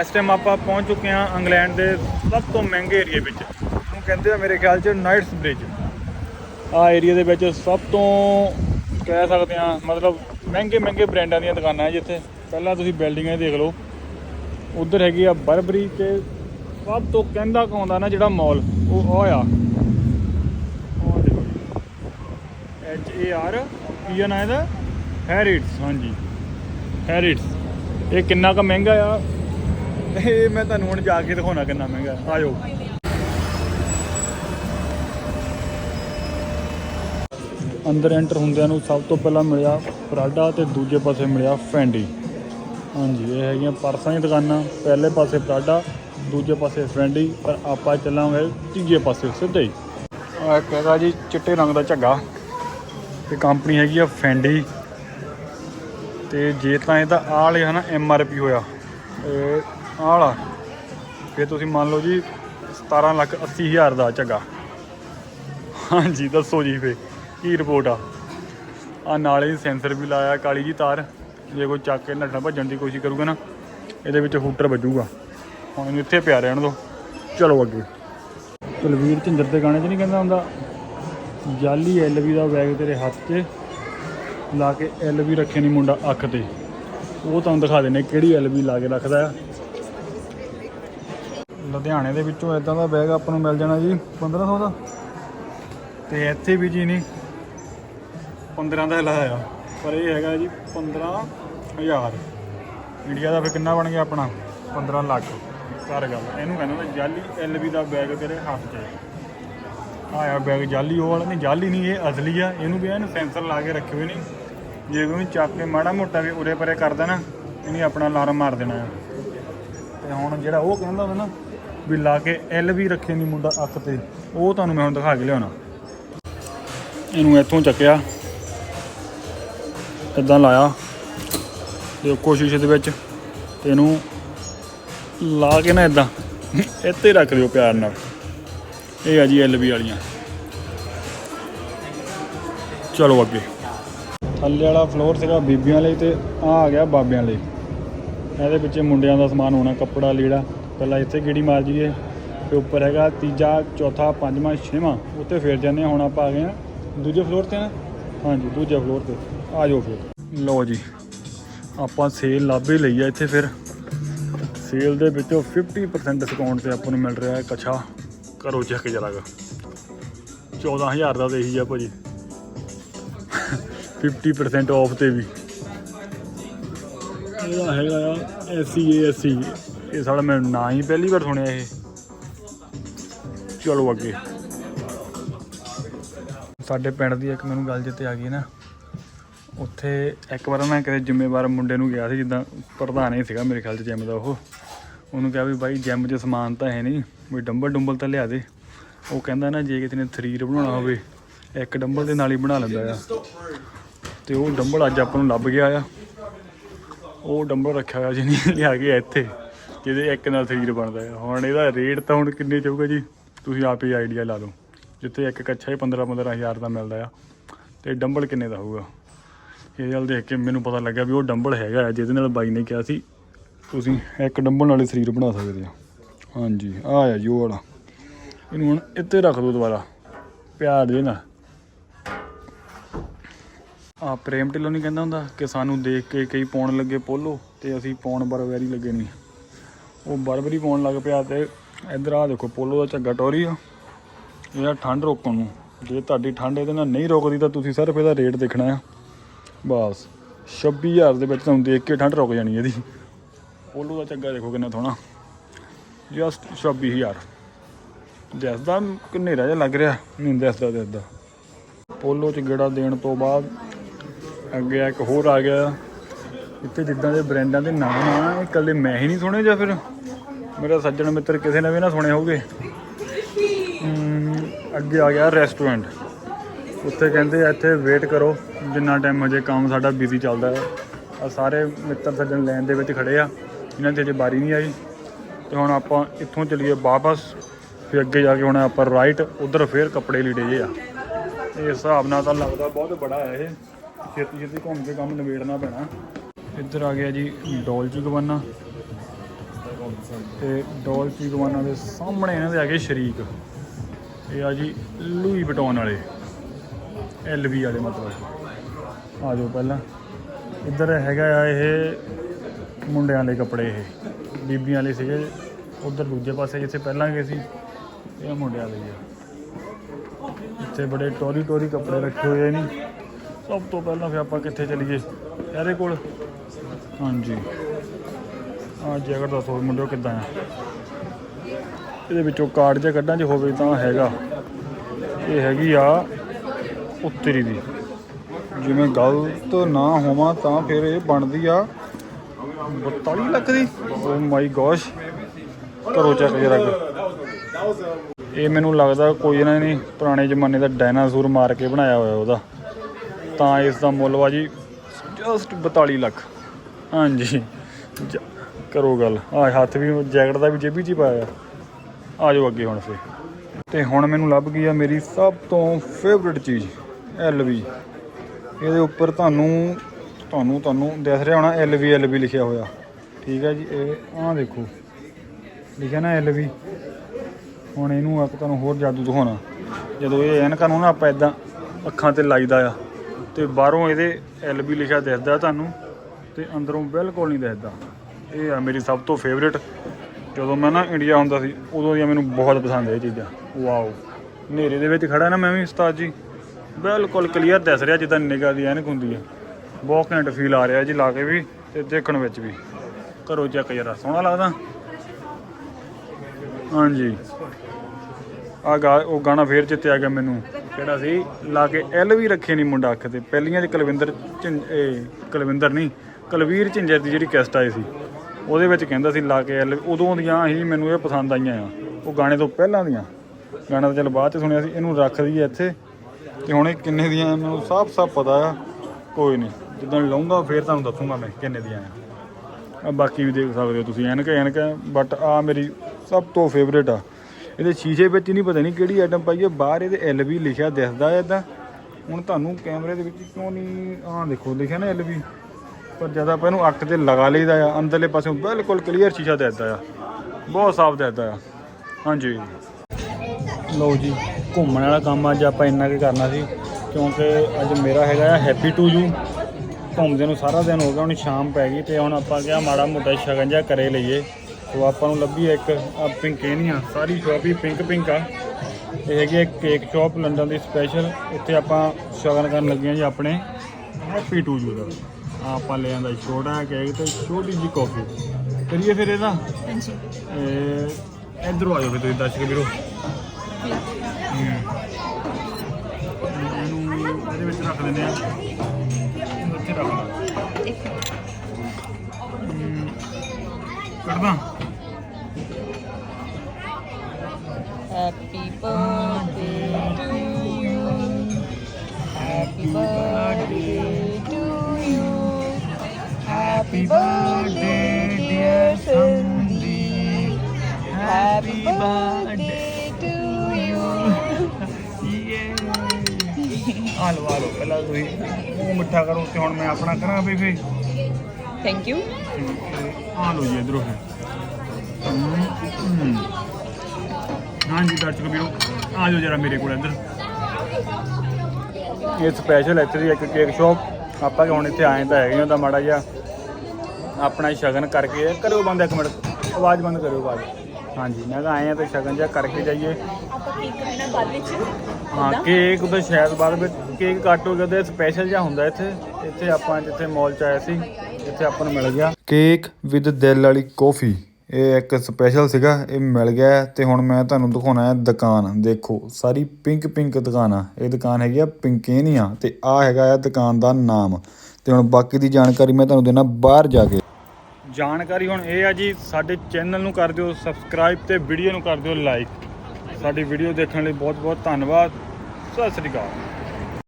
ਇਸ ਟਾਈਮ ਆਪਾਂ ਪਹੁੰਚ ਚੁੱਕੇ ਹਾਂ ਇੰਗਲੈਂਡ ਦੇ ਸਭ ਤੋਂ ਮਹਿੰਗੇ ਏਰੀਆ ਵਿੱਚ। ਉਹਨੂੰ ਕਹਿੰਦੇ ਆ ਮੇਰੇ ਖਿਆਲ 'ਚ ਨਾਈਟਸ ਬ੍ਰਿਜ ਆ ਏਰੀਆ ਦੇ ਵਿੱਚ ਸਭ ਤੋਂ ਕਹਿ ਸਕਦੇ ਆ ਮਤਲਬ ਮਹਿੰਗੇ ਮਹਿੰਗੇ ਬ੍ਰਾਂਡਾਂ ਦੀਆਂ ਦੁਕਾਨਾਂ ਹੈ ਜਿੱਥੇ ਪਹਿਲਾਂ ਤੁਸੀਂ ਬਿਲਡਿੰਗਾਂ ਦੇਖ ਲਓ। ਉਧਰ ਹੈਗੀ ਆ ਬਰਬਰੀ ਤੇ ਸਭ ਤੋਂ ਕਹਿੰਦਾ ਕਾਉਂਦਾ ਨਾ ਜਿਹੜਾ ਮਾਲ ਉਹ ਉਹ ਆ। ਐਚ ਏ ਆਰ ਕੀ ਆ ਨਾ ਇਹਦਾ ਹੈਰਿਟਸ ਹਾਂਜੀ। ਹੈਰਿਟਸ ਇਹ ਕਿੰਨਾ ਕੁ ਮਹਿੰਗਾ ਆ? ਇਹ ਮੈਂ ਤੁਹਾਨੂੰ ਹੁਣ ਜਾ ਕੇ ਦਿਖਾਉਣਾ ਕਿੰਨਾ ਮਹਿੰਗਾ ਆ ਜਾਓ ਅੰਦਰ ਐਂਟਰ ਹੁੰਦਿਆਂ ਨੂੰ ਸਭ ਤੋਂ ਪਹਿਲਾਂ ਮਿਲਿਆ ਪ੍ਰਾਡਾ ਤੇ ਦੂਜੇ ਪਾਸੇ ਮਿਲਿਆ ਫੈਂਡੀ ਹਾਂਜੀ, ਇਹ ਹੈਗੀਆਂ ਪਰਸਾਂ ਦੀ ਦੁਕਾਨਾਂ। ਪਹਿਲੇ ਪਾਸੇ ਪ੍ਰਾਡਾ ਦੂਜੇ ਪਾਸੇ ਫੈਂਡੀ ਪਰ ਆਪਾਂ ਚੱਲਾਂਗੇ ਤੀਜੇ ਪਾਸੇ ਸਿੱਧੇ ਹੀ। ਆ ਕਹੇਗਾ ਜੀ ਚਿੱਟੇ ਰੰਗ ਦਾ ਝੱਗਾ। ਤੇ ਕੰਪਨੀ ਹੈਗੀ ਆ ਫੈਂਡੀ ਤੇ ਜੇ ਤਾਂ ਇਹਦਾ ਆਹ ਹੈ ਨਾ ਐਮ ਆਰ ਪੀ ਹੋਇਆ। ਇਹ ਆਹ ਫਿਰ ਤੁਸੀਂ ਮੰਨ ਲਓ ਜੀ 17 ਲੱਖ 80 ਹਜ਼ਾਰ ਦਾ ਝੱਗਾ। ਹਾਂਜੀ, ਦੱਸੋ ਜੀ ਫੇ ਕੀ ਰਿਪੋਰਟ ਆ? ਆ ਨਾਲੇ ਸੈਂਸਰ ਵੀ ਲਾਇਆ, ਕਾਲੀ ਜੀ ਤਾਰ। ਜੇ ਕੋਈ ਚੱਕ ਕੇ ਨੱਠਣ ਭੱਜਣ ਦੀ ਕੋਸ਼ਿਸ਼ ਕਰੂਗਾ ਨਾ, ਇਹਦੇ ਵਿੱਚ ਹੂਟਰ ਵੱਜੂਗਾ। ਹੁਣ ਇਹਨੂੰ ਇੱਥੇ ਪਿਆ ਰਹਿਣ ਦੋ। ਚਲੋ ਅੱਗੇ। ਕੁਲਵੀਰ ਝਿੰਦਰ ਦੇ ਗਾਣੇ 'ਚ ਨਹੀਂ ਕਹਿੰਦਾ ਹੁੰਦਾ? ਜਾਲੀ ਐਲਵੀ ਦਾ ਬੈਗ ਤੇਰੇ ਹੱਥ 'ਚ, ਲਾ ਕੇ ਐਲਵੀ ਰੱਖੇ ਨਹੀਂ ਮੁੰਡਾ ਅੱਖ ਤੇ। ਉਹ ਤੁਹਾਨੂੰ ਦਿਖਾ ਦਿੰਨੇ ਕਿਹੜੀ ਐਲਵੀ ਲਾ ਕੇ ਰੱਖਦਾ ਆ। ਲੁਧਿਆਣੇ ਦੇ ਵਿੱਚੋਂ ਇਦਾਂ ਦਾ ਬੈਗ ਆਪਾਂ ਨੂੰ ਮਿਲ ਜਾਣਾ ਜੀ 1500 ਦਾ। ਤੇ ਇੱਥੇ ਵੀ ਜੀ ਨਹੀਂ 15 ਦਾ ਲਾਇਆ ਪਰ ਇਹ ਹੈਗਾ ਜੀ 15000 ਇੰਡੀਆ ਦਾ ਫਿਰ ਕਿੰਨਾ ਬਣ ਗਿਆ ਆਪਣਾ? 15 ਲੱਖ। ਘਰ ਗੱਲ। ਇਹਨੂੰ ਕਹਿੰਦੇ ਨੇ ਜਾਲੀ ਐਲਵੀ ਦਾ ਬੈਗ ਤੇਰੇ ਹੱਥ 'ਚ। ਆਇਆ ਬੈਗ ਜਾਲੀ, ਉਹ ਵਾਲਾ ਨਹੀਂ, ਜਾਲੀ ਨਹੀਂ, ਇਹ ਅਸਲੀ ਆ। ਇਹਨੂੰ ਵੀ ਇਹਨੂੰ ਸੈਂਸਰ ਲਾ ਕੇ ਰੱਖੇ ਹੋਏ ਨੇ ਜੇ ਕੋਈ ਚੱਕ ਕੇ ਮਾੜਾ ਮੋਟਾ ਵੀ ਉਰੇ ਪਰੇ ਕਰਦਾ ਨਾ ਇਹਨੇ ਆਪਣਾ ਅਲਾਰਮ ਮਾਰ ਦੇਣਾ ਆ। ਤੇ ਹੁਣ ਜਿਹੜਾ ਉਹ ਕਹਿੰਦਾ ਹੁੰਦਾ ਨਾ ਵੀ ਲਾ ਕੇ ਐਲ ਵੀ ਰੱਖੇ ਨਹੀਂ ਮੁੰਡਾ ਅੱਖ ਤੇ। ਉਹ ਤੁਹਾਨੂੰ ਮੈਂ ਹੁਣ ਦਿਖਾ ਕੇ ਲਿਆਉਣਾ। ਇਹਨੂੰ ਇੱਥੋਂ ਚੱਕਿਆ। ਇਦਾਂ ਲਾਇਆ। ਤੇ ਕੋਸ਼ਿਸ਼ ਦੇ ਵਿੱਚ। ਤੇ ਇਹਨੂੰ ਲਾ ਕੇ ਨਾ ਇਦਾਂ, ਇੱਥੇ ਰੱਖ ਦਿਓ ਪਿਆਰ ਨਾਲ। ਇਹ ਆ ਜੀ ਐਲਬੀ ਵਾਲੀਆਂ। ਚਲੋ ਅੱਗੇ। ਥੱਲੇ ਵਾਲਾ ਫਲੋਰ ਸੀਗਾ ਬੀਬੀਆਂ ਲਈ ਤੇ ਆ ਆ ਗਿਆ ਬਾਬਿਆਂ ਲਈ। ਇਹਦੇ ਵਿੱਚ ਮੁੰਡਿਆਂ ਦਾ ਸਮਾਨ ਹੋਣਾ, ਕੱਪੜਾ, ਲੀੜਾ। ਪਹਿਲਾਂ ਇੱਥੇ ਗੇੜੀ ਮਾਰ ਜੀਏ, ਤੇ ਉੱਪਰ ਹੈਗਾ ਤੀਜਾ, ਚੌਥਾ, ਪੰਜਵਾਂ, ਛੇਵਾਂ, ਉੱਤੇ ਫੇਰ ਜਾਂਦੇ ਹਾਂ, ਹੁਣ ਆਪਾਂ ਆ ਗਏ ਆ ਦੂਜੇ ਫਲੋਰ ਤੇ ਨਾ? ਹਾਂਜੀ, ਦੂਜੇ ਫਲੋਰ ਤੇ। ਆ ਜਾਓ ਫਿਰ। ਲਓ ਜੀ, ਆਪਾਂ ਸੇਲ ਲਾਭੇ ਲਈ ਆ ਇੱਥੇ ਫਿਰ। ਸੇਲ ਦੇ ਵਿੱਚੋਂ 50% ਡਿਸਕਾਊਂਟ ਤੇ ਆਪਾਂ ਨੂੰ ਮਿਲ ਰਿਹਾ ਹੈ ਕੱਛਾ। ਕਰੋ ਚੈੱਕ ਜਰਾਗਾ 14000 ਦਾ ਤੇ ਇਹੀ ਆ ਭਾਜੀ। 50% ਆਫ ਤੇ ਵੀ। ਇਹਦਾ ਹੈਗਾ ਆ ਐਸਸੀ ਐਸਸੀ ਇਹ ਸਾਡਾ ਮੈਂ ਨਾਂ ਹੀ ਪਹਿਲੀ ਵਾਰ ਸੁਣਿਆ ਇਹ। ਚਲੋ ਅੱਗੇ। ਸਾਡੇ ਪਿੰਡ ਦੀ ਇੱਕ ਮੈਨੂੰ ਗੱਲ ਜਿੱਤੇ ਆ ਗਈ ਨਾ। ਉੱਥੇ ਇੱਕ ਵਾਰ ਮੈਂ ਕਿਤੇ ਜ਼ਿੰਮੇਵਾਰ ਮੁੰਡੇ ਨੂੰ ਗਿਆ ਸੀ, ਜਿੱਦਾਂ ਪ੍ਰਧਾਨ ਹੀ ਸੀਗਾ ਮੇਰੇ ਖਿਆਲ 'ਚ ਜਿਮ ਦਾ ਉਹ। ਉਹਨੂੰ ਕਿਹਾ ਵੀ ਬਾਈ ਜਿਮ 'ਚ ਸਮਾਨ ਤਾਂ ਹੈ ਨਹੀਂ, ਵੀ ਡੰਬਲ ਡੰਬਲ ਤਾਂ ਲਿਆ ਦੇ। ਉਹ ਕਹਿੰਦਾ ਨਾ ਜੇ ਕਿਸੇ ਨੇ ਸਰੀਰ ਬਣਾਉਣਾ ਹੋਵੇ, ਇੱਕ ਡੰਬਲ ਦੇ ਨਾਲ ਹੀ ਬਣਾ ਲੈਂਦਾ ਆ। ਤੇ ਉਹ ਡੰਬਲ ਅੱਜ ਆਪਾਂ ਨੂੰ ਲੱਭ ਗਿਆ ਆ। ਉਹ ਡੰਬਲ ਰੱਖਿਆ ਹੋਇਆ ਜਿਹਨੇ ਲਿਆ ਕੇ ਇੱਥੇ। ਜਿਹਦੇ ਇੱਕ ਨਾਲ ਸਰੀਰ ਬਣਦਾ ਆ ਹੁਣ ਇਹਦਾ ਰੇਟ ਤਾਂ ਹੁਣ ਕਿੰਨੇ ਚਾਹੂਗਾ ਜੀ? ਤੁਸੀਂ ਆਪ ਹੀ ਆਈਡੀਆ ਲਾ ਲਓ। ਜਿੱਥੇ ਇੱਕ ਕੱਛਾ ਹੀ 15 15000 ਦਾ ਮਿਲਦਾ ਆ, ਤੇ ਡੰਬਲ ਕਿੰਨੇ ਦਾ ਹੋਊਗਾ? ਇਹ ਗੱਲ ਦੇਖ ਕੇ ਮੈਨੂੰ ਪਤਾ ਲੱਗਾ ਵੀ ਉਹ ਡੰਬਲ ਹੈਗਾ ਆ, ਜਿਹਦੇ ਨਾਲ ਬਾਈ ਨੇ ਕਿਹਾ ਸੀ, ਤੁਸੀਂ ਇੱਕ ਡੰਬਲ ਨਾਲ ਹੀ ਸਰੀਰ ਬਣਾ ਸਕਦੇ ਆ। ਹਾਂਜੀ, ਆ ਆ ਜੀ ਉਹ ਵਾਲਾ। ਇਹਨੂੰ ਹੁਣ ਇੱਥੇ ਰੱਖ ਦਿਓ ਦੁਬਾਰਾ, ਪਿਆਰ ਦੇ ਨਾਲ। ਆ ਪ੍ਰੇਮ ਢਿੱਲੋਂ ਨਹੀਂ ਕਹਿੰਦਾ ਹੁੰਦਾ ਕਿ ਸਾਨੂੰ ਦੇਖ ਕੇ ਕਈ ਪਾਉਣ ਲੱਗੇ ਪੋਲੋ, ਤੇ ਅਸੀਂ ਪਾਉਣ ਬਰਵੈਰੀ ਲੱਗੇ ਨਹੀਂ ਉਹ ਬਰਬਰੀ ਪਾਉਣ ਲੱਗ ਪਿਆ ਤੇ ਇੱਧਰ ਆ ਦੇਖੋ, ਪੋਲੋ ਦਾ ਝੱਗਾ ਟੋਰੀ ਆ। ਇਹਦਾ ਠੰਡ ਰੋਕਣ ਨੂੰ। ਜੇ ਤੁਹਾਡੀ ਠੰਡ ਇਹਦੇ ਨਾਲ ਨਹੀਂ ਰੁਕਦੀ ਤਾਂ ਤੁਸੀਂ ਸਿਰਫ ਇਹਦਾ ਰੇਟ ਦੇਖਣਾ ਆ। ਬਸ 26000 ਦੇ ਵਿੱਚ ਤੁਹਾਨੂੰ ਦੇਖ ਕੇ ਠੰਡ ਰੁਕ ਜਾਣੀ ਇਹਦੀ। ਪੋਲੋ ਦਾ ਝੱਗਾ ਦੇਖੋ ਕਿੰਨਾ ਥੋਣਾ ਜਸਟ 26000 ਦਿਸਦਾ ਹਨੇਰਾ ਜਿਹਾ ਲੱਗ ਰਿਹਾ, ਨਹੀਂ ਦਿਸਦਾ ਦਿਸਦਾ। ਪੋਲੋ ਚ ਗੇੜਾ ਦੇਣ ਤੋਂ ਬਾਅਦ ਅੱਗੇ ਇੱਕ ਹੋਰ ਆ ਗਿਆ। ਇੱਥੇ ਜਿੱਦਾਂ ਦੇ ਬ੍ਰਾਂਡਾਂ ਦੇ ਨਾਮ ਆ ਇਕੱਲੇ ਮੈਂ ਹੀ ਨਹੀਂ ਸੁਣੇ ਜਾਂ ਫਿਰ? ਮੇਰਾ ਸੱਜਣ ਮਿੱਤਰ ਕਿਸੇ ਨੇ ਵੀ ਨਾ ਸੁਣੇ ਹੋਗੇ ਅਮ, ਅੱਗੇ ਆ ਗਿਆ ਰੈਸਟੋਰੈਂਟ ਉੱਥੇ ਕਹਿੰਦੇ ਇੱਥੇ ਵੇਟ ਕਰੋ ਜਿੰਨਾ ਟਾਈਮ ਹਜੇ ਕੰਮ ਸਾਡਾ ਬਿਜ਼ੀ ਚੱਲਦਾ ਹੈ। ਆ ਸਾਰੇ ਮਿੱਤਰ ਸੱਜਣ ਲਾਈਨ ਦੇ ਵਿੱਚ ਖੜੇ ਆ ਇਹਨਾਂ ਦੀ ਹਜੇ ਬਾਰੀ ਨਹੀਂ ਆਈ। ਤੇ ਹੁਣ ਆਪਾਂ ਇੱਥੋਂ ਚਲੀਏ ਵਾਪਸ ਫਿਰ ਅੱਗੇ ਜਾ ਕੇ ਹੁਣ ਆਪਾਂ ਰਾਈਟ ਉਧਰ ਫੇਰ ਕੱਪੜੇ ਲੀੜੇ ਜੇ ਆ। ਇਸ ਹਿਸਾਬ ਨਾਲ ਤਾਂ ਲੱਗਦਾ ਬਹੁਤ ਬੜਾ ਹੈ ਇਹ। ਛੇਤੀ ਛੇਤੀ ਘੁੰਮ ਕੇ ਕੰਮ ਨਿਬੇੜਨਾ ਪੈਣਾ। ਇੱਧਰ ਆ ਗਿਆ ਜੀ ਡੋਲਚੀ ਗਵਾਨਾ ਤੇ ਡੋਲਚੀ ਗਵਾਨਾ ਦੇ ਸਾਹਮਣੇ ਇਹਨਾਂ ਦੇ ਆ ਗਏ ਸ਼ਰੀਕ। ਇਹ ਆ ਜੀ ਲੂਈ ਵਟਾਉਣ ਵਾਲੇ ਐਲਵੀ ਵਾਲੇ ਮਤਲਬ। ਆ ਜਾਓ ਪਹਿਲਾਂ। ਇੱਧਰ ਹੈਗਾ ਆ ਇਹ ਮੁੰਡਿਆਂ ਲਈ ਕੱਪੜੇ ਇਹ। ਬੀਬੀਆਂ ਵਾਲੇ ਸੀਗੇ। ਉਧਰ ਦੂਜੇ ਪਾਸੇ ਜਿੱਥੇ ਪਹਿਲਾਂ ਗਏ ਸੀ, ਇਹ ਮੁੰਡਿਆਂ ਦੇ ਆ। ਇੱਥੇ ਬੜੇ ਟੋਰੀ ਟੋਰੀ ਕੱਪੜੇ ਰੱਖੇ ਹੋਏ ਨੇ ਸਭ ਤੋਂ ਪਹਿਲਾਂ ਫਿਰ ਆਪਾਂ ਕਿੱਥੇ ਚਲੀਏ? ਇਹਦੇ ਕੋਲ। ਹਾਂਜੀ। ਆ ਜੈਕਟ ਦਾ ਸੋਚ ਮੁੰਡਿਓ ਕਿੱਦਾਂ ਆ। ਇਹਦੇ ਵਿੱਚੋਂ ਕਾਰਡ ਜੇ ਕੱਢਾਂ ਜੇ ਹੋਵੇ ਤਾਂ ਹੈਗਾ। ਇਹ ਹੈਗੀ ਆ ਉੱਤਰੀ ਦੀ। ਜਿਵੇਂ ਗਲਤ ਨਾ ਹੋਵਾਂ ਤਾਂ ਫਿਰ ਇਹ ਬਣਦੀ ਆ 42 ਲੱਖ ਦੀ। ਓ ਮਾਈ ਗੋਸ਼ ਕਰੋ ਚੈੱਕ ਜਰਾ ਇਹ ਮੈਨੂੰ ਲੱਗਦਾ ਕੋਈ ਇਹਨਾਂ ਨੇ ਪੁਰਾਣੇ ਜ਼ਮਾਨੇ ਦਾ ਡਾਇਨਾਸੌਰ ਮਾਰ ਕੇ ਬਣਾਇਆ ਹੋਇਆ ਉਹਦਾ। ਤਾਂ ਇਸ ਦਾ ਮੁੱਲ ਵਾ ਜੀ ਜਸਟ 42 ਲੱਖ। ਹਾਂਜੀ। ਜ- ਕਰੋ ਗੱਲ। ਆ ਹੱਥ ਵੀ, ਜੈਕਟ ਦਾ ਵੀ ਜੇਬੀ 'ਚ ਹੀ ਪਾਇਆ। ਆ ਜਾਓ ਅੱਗੇ ਹੁਣ ਫੇ ਤੇ ਹੁਣ ਮੈਨੂੰ ਲੱਭ ਗਈ ਆ ਮੇਰੀ ਸਭ ਤੋਂ ਫੇਵਰਿਟ ਚੀਜ਼ ਐਲਵੀ ਇਹਦੇ ਉੱਪਰ ਤੁਹਾਨੂੰ ਤੁਹਾਨੂੰ ਤੁਹਾਨੂੰ ਦਿਖ ਰਿਹਾ ਹੋਣਾ ਐਲਵੀ ਐਲਵੀ ਲਿਖਿਆ ਹੋਇਆ। ਠੀਕ ਹੈ ਜੀ, ਇਹ ਆਹ ਦੇਖੋ। ਲਿਖਿਆ ਨਾ ਐਲਵੀ ਹੁਣ ਇਹਨੂੰ ਇੱਕ ਤੁਹਾਨੂੰ ਹੋਰ ਜਾਦੂ ਦਿਖਾਉਣਾ। ਜਦੋਂ ਇਹ ਐਨਕਾਂ ਨੂੰ ਨਾ ਆਪਾਂ ਇਦਾਂ ਅੱਖਾਂ ਤੇ ਲਾਈਦਾ ਆ। ਤੇ ਬਾਹਰੋਂ ਇਹਦੇ ਐਲਬੀ ਲਿਖਿਆ ਦਿਸਦਾ ਤੁਹਾਨੂੰ। ਤੇ ਅੰਦਰੋਂ ਬਿਲਕੁਲ ਨਹੀਂ ਦਿਸਦਾ। ਇਹ ਆ ਮੇਰੀ ਸਭ ਤੋਂ ਫੇਵਰੇਟ ਜਦੋਂ ਮੈਂ ਨਾ ਇੰਡੀਆ ਹੁੰਦਾ ਸੀ, ਉਦੋਂ ਦੀਆਂ ਮੈਨੂੰ ਬਹੁਤ ਪਸੰਦ ਹੈ ਇਹ ਚੀਜ਼ਾਂ। ਵਾਓ ਹਨੇਰੇ ਦੇ ਵਿੱਚ ਖੜਾ ਨਾ ਮੈਂ ਵੀ, ਉਸਤਾਦ ਜੀ। ਬਿਲਕੁਲ ਕਲੀਅਰ ਦਿਸ ਰਿਹਾ ਜਿੱਦਾਂ ਨਿਗਾਹ ਦੀ ਐਨਕ ਹੁੰਦੀ ਹੈ ਬਹੁਤ ਘੈਂਟ ਫੀਲ ਆ ਰਿਹਾ ਜੀ ਲਾ ਕੇ ਵੀ ਤੇ ਦੇਖਣ ਵਿੱਚ ਵੀ। ਘਰੋਂ ਚੈੱਕ ਜਰਾ ਸੋਹਣਾ ਲੱਗਦਾ। ਹਾਂਜੀ। ਆ ਗਾ, ਉਹ ਗਾਣਾ ਫੇਰ ਚਿੱਤੇ ਆ ਗਿਆ ਮੈਨੂੰ। ਕਿਹੜਾ ਸੀ? ਲਾ ਕੇ ਐਲ ਵੀ ਰੱਖੇ ਨਹੀਂ ਮੁੰਡਾ ਅੱਖ ਤੇ। ਪਹਿਲੀਆਂ ਚ ਕੁਲਵਿੰਦਰ ਝਿੰ- ਇਹ ਕੁਲਵਿੰਦਰ ਨਹੀਂ ਕਲਵੀਰ ਝਿੰਜਰ ਦੀ ਜਿਹੜੀ ਕੈਸਟ ਆਈ ਸੀ। ਉਹਦੇ ਵਿੱਚ ਕਹਿੰਦਾ ਸੀ ਲਾ ਕੇ ਐਲ ਉਦੋਂ ਦੀਆਂ ਹੀ ਮੈਨੂੰ ਇਹ ਪਸੰਦ ਆਈਆਂ ਆ। ਉਹ ਗਾਣੇ ਤੋਂ ਪਹਿਲਾਂ ਦੀਆਂ। ਗਾਣਾ ਤਾਂ ਚਲ ਬਾਅਦ ਚ ਸੁਣਿਆ ਸੀ, ਇਹਨੂੰ ਰੱਖ ਦਈਏ ਇੱਥੇ। ਤੇ ਹੁਣ ਇਹ ਕਿੰਨੇ ਦੀਆਂ ਮੈਨੂੰ ਸਾਫ਼ ਸਾਫ਼ ਪਤਾ ਆ, ਕੋਈ ਨਹੀਂ। ਜਦੋਂ ਲਊਂਗਾ, ਫੇਰ ਤੁਹਾਨੂੰ ਦੱਸੂਗਾ ਮੈਂ ਕਿੰਨੇ ਦੀਆਂ ਆ। ਬਾਕੀ ਵੀ ਦੇਖ ਸਕਦੇ ਹੋ ਤੁਸੀਂ, ਐਨਕ ਐਨਕ ਬਟ ਆ ਮੇਰੀ ਸਭ ਤੋਂ ਫੇਵਰੇਟ ਆ। ਇਹਦੇ ਸ਼ੀਸ਼ੇ ਵਿੱਚ ਹੀ ਨਹੀਂ, ਪਤਾ ਨਹੀਂ ਕਿਹੜੀ ਆਈਟਮ ਪਾਈ ਹੈ ਬਾਹਰ ਇਹਦੇ ਐਲਵੀ ਲਿਖਿਆ ਦਿਸਦਾ ਹੈ ਇਦਾਂ। ਹੁਣ ਤੁਹਾਨੂੰ ਕੈਮਰੇ ਦੇ ਵਿੱਚ ਕਿਉਂ ਨਹੀਂ, ਆਹ ਦੇਖੋ, ਲਿਖਿਆ ਨਾ ਐਲਵੀ ਪਰ ਜਦ ਆਪਾਂ ਇਹਨੂੰ ਅੱਖ ਤੇ ਲਗਾ ਲਈਦਾ ਆ, ਅੰਦਰਲੇ ਪਾਸਿਓਂ ਬਿਲਕੁਲ ਕਲੀਅਰ ਸ਼ੀਸ਼ਾ ਦਿਖਦਾ ਆ। ਬਹੁਤ ਸਾਫ਼ ਦਿਖਦਾ ਆ। ਹਾਂਜੀ। ਲਓ ਜੀ, ਘੁੰਮਣ ਵਾਲਾ ਕੰਮ ਅੱਜ ਆਪਾਂ ਇੰਨਾ ਕੁ ਕਰਨਾ ਸੀ, ਕਿਉਂਕਿ ਅੱਜ ਮੇਰਾ ਹੈਗਾ ਆ ਹੈਪੀ ਟੂ ਯੂ ਘੁੰਮਦੇ ਨੂੰ ਸਾਰਾ ਦਿਨ ਹੋ ਗਿਆ, ਹੁਣ ਸ਼ਾਮ ਪੈ ਗਈ ਤੇ ਹੁਣ ਆਪਾਂ ਕਿਹਾ ਮਾੜਾ ਮੋਟਾ ਸ਼ਗਨ ਜਿਹਾ ਕਰੇ ਲਈਏ। ਸੋ ਆਪਾਂ ਨੂੰ ਲੱਭੀ ਇੱਕ ਆ ਪਿੰਕ ਇਹ ਨਹੀਂ ਆ, ਸਾਰੀ ਸ਼ਾਪ ਹੀ ਪਿੰਕ ਪਿੰਕ ਆ। ਇਹ ਹੈਗੀ ਇੱਕ ਕੇਕ ਸ਼ਾਪ ਲੰਡਨ ਦੀ ਸਪੈਸ਼ਲ ਇੱਥੇ ਆਪਾਂ ਸ਼ਗਨ ਕਰਨ ਲੱਗੇ ਹਾਂ ਜੀ ਆਪਣੇ। ਹੈਪੀ ਟੂ ਯੂ ਦਾ। ਆਹ ਆਪਾਂ ਲੈ ਆਂਦਾ ਛੋਟਾ ਕੇਕ ਤੇ ਛੋਟੀ ਜੀ ਕਾਫੀ ਕਰੀਏ ਫਿਰ ਇਹਦਾ? ਹਾਂਜੀ। ਇਹ ਇਧਰੋਂ ਆਇਓ ਫਿਰ ਤੁਸੀਂ ਦਰਸ਼ਕ ਵੀਰੋ। ਇਹਨੂੰ ਇਹਦੇ ਵਿੱਚ ਰੱਖ ਦਿੰਦੇ ਆ। ਇੱਥੇ ਰੱਖ ਕੱਢਦਾ। Happy birthday to you happy birthday happy birthday dear Sandeep happy birthday to you ਆ ਲਓ ਆ ਲਓ ਪਹਿਲਾਂ ਤੁਸੀਂ ਮੂੰਹ ਮਿੱਠਾ ਕਰੋ ਤੇ ਹੁਣ ਮੈਂ ਆਪਣਾ ਕਰਾਂ ਵੀ ਫੇ ਥੈਂਕ ਯੂ ਆ ਲਓ ਜੀ ਇਧਰੋਂ ਹਮ। ਹਾਂਜੀ ਦਰਸ਼ਕ ਵੀਰੋ ਆ ਜਾਓ ਜਰਾ ਮੇਰੇ ਕੋਲ ਇੱਧਰ ਇਹ ਸਪੈਸ਼ਲ ਇੱਥੇ ਦੀ ਇੱਕ ਕੇਕ ਸ਼ਾਪ ਆਪਾਂ ਕਿ ਹੁਣ ਇੱਥੇ ਆਏ ਤਾਂ ਹੈਗੇ ਹਾਂ ਤਾਂ ਮਾੜਾ ਜਿਹਾ ਆਪਣਾ ਸ਼ਗਨ ਕਰਕੇ ਕਰਿਓ ਬੰਦ ਇੱਕ ਮਿੰਟ। ਆਵਾਜ਼ ਬੰਦ ਕਰਿਓ ਆਵਾਜ਼। ਹਾਂਜੀ ਮੈਂ ਤਾਂ ਆਏ ਆ ਤੇ ਸ਼ਗਨ ਜਿਹਾ ਕਰਕੇ ਜਾਈਏ। ਆਪਾਂ ਕੇਕ ਕੱਟਣਾ ਬਾਅਦ ਵਿੱਚ। ਹਾਂ ਕੇਕ ਉਹਦਾ ਸ਼ਾਇਦ ਬਾਅਦ ਵਿੱਚ ਕੇਕ ਕੱਟ ਹੋ ਗਿਆ ਤੇ ਸਪੈਸ਼ਲ ਜਿਹਾ ਹੁੰਦਾ ਇੱਥੇ। ਇੱਥੇ ਆਪਾਂ ਜਿੱਥੇ ਮਾਲ ਚ ਆਏ ਸੀ ਇੱਥੇ ਆਪਾਂ ਨੂੰ ਮਿਲ ਗਿਆ। ਕੇਕ ਵਿਦ ਦਿਲ ਵਾਲੀ ਕੌਫੀ ਇਹ ਇੱਕ ਸਪੈਸ਼ਲ ਸੀਗਾ ਇਹ ਮਿਲ ਗਿਆ ਤੇ ਹੁਣ ਮੈਂ ਤੁਹਾਨੂੰ ਦਿਖਾਉਣਾ ਹੈ ਦੁਕਾਨ। ਦੇਖੋ ਸਾਰੀ ਪਿੰਕ ਪਿੰਕ ਦੁਕਾਨ। ਆ ਇਹ ਦੁਕਾਨ ਹੈਗੀ ਆ ਪਿੰਕੇਨੀਆ ਤੇ ਆ ਹੈਗਾ ਆ ਦੁਕਾਨ ਦਾ ਨਾਮ। ਤੇ ਹੁਣ ਬਾਕੀ ਦੀ ਜਾਣਕਾਰੀ ਮੈਂ ਤੁਹਾਨੂੰ ਦੇਣਾ ਬਾਹਰ ਜਾ ਕੇ। ਜਾਣਕਾਰੀ ਹੁਣ ਇਹ ਆ ਜੀ, ਸਾਡੇ ਚੈਨਲ ਨੂੰ ਕਰ ਦਿਓ ਸਬਸਕ੍ਰਾਈਬ ਤੇ ਵੀਡੀਓ ਨੂੰ ਕਰ ਦਿਓ ਲਾਈਕ। ਸਾਡੀ ਵੀਡੀਓ ਦੇਖਣ ਲਈ ਬਹੁਤ ਬਹੁਤ ਧੰਨਵਾਦ। ਸਤਿ ਸ੍ਰੀ ਅਕਾਲ।